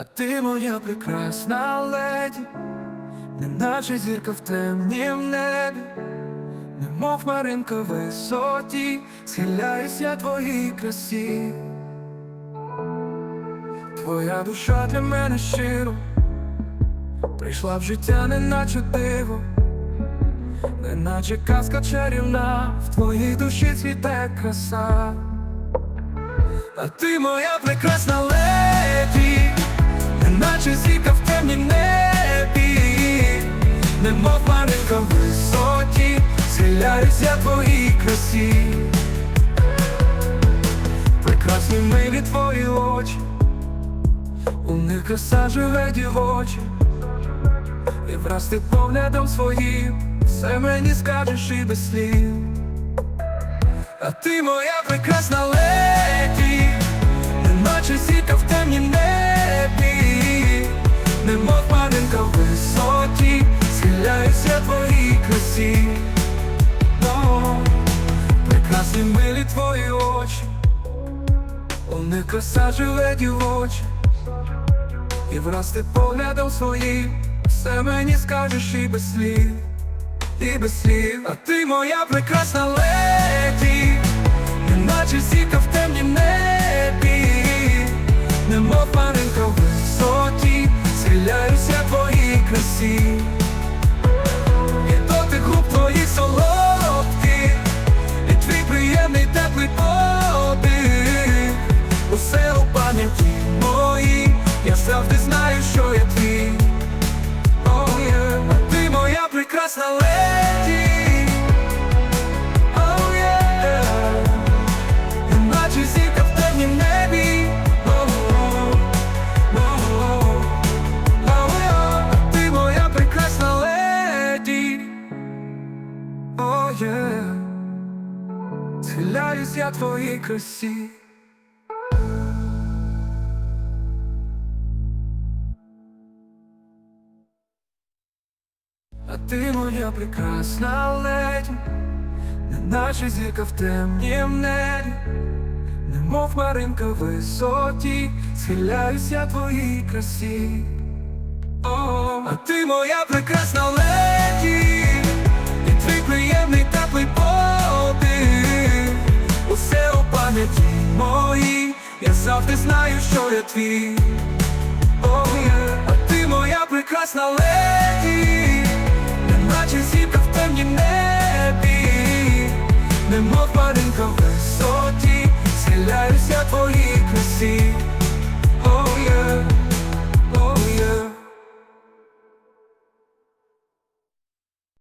А ти моя прекрасна леді, неначе зірка в темнім небі, немов маринка в висоті, схиляюсь я твоїй красі. Твоя душа для мене щиро, прийшла в життя, неначе диво, неначе казка чарівна, в твоїй душі цвіте краса. А ти моя прекрасна леді, немов маринка в висоті, схиляюсь я твоїй красі. Прекрасні милі твої очі, у них краса живе дівочі, і враз ти поглядом своїм, все мені скажеш і без слів. А ти моя прекрасна леді, неначе зірка твої очі, у них краса живе дівочі, і враз ти поглядом своїм, все мені скажеш і без слів і без слів, а ти моя прекрасна леді, неначе сіка в темні небі, моя леді Oh, yeah. Іначе зірка в темнім небі Oh, oh, oh, oh, yeah. А ти моя прекрасна леді Oh, yeah. Схиляюсь я твоїй красі ти моя прекрасна леді, неначе зірка в темнім небі, немов маринка в висоті, схиляюсь я твоїй красі. О, а ти моя прекрасна леді, і твій приємний теплий подих, усе у пам'яті моїй, я завжди знаю, що я твій. О, є. А ти моя прекрасна леді, немов маринка в висоті, схиляюся твоїй красі.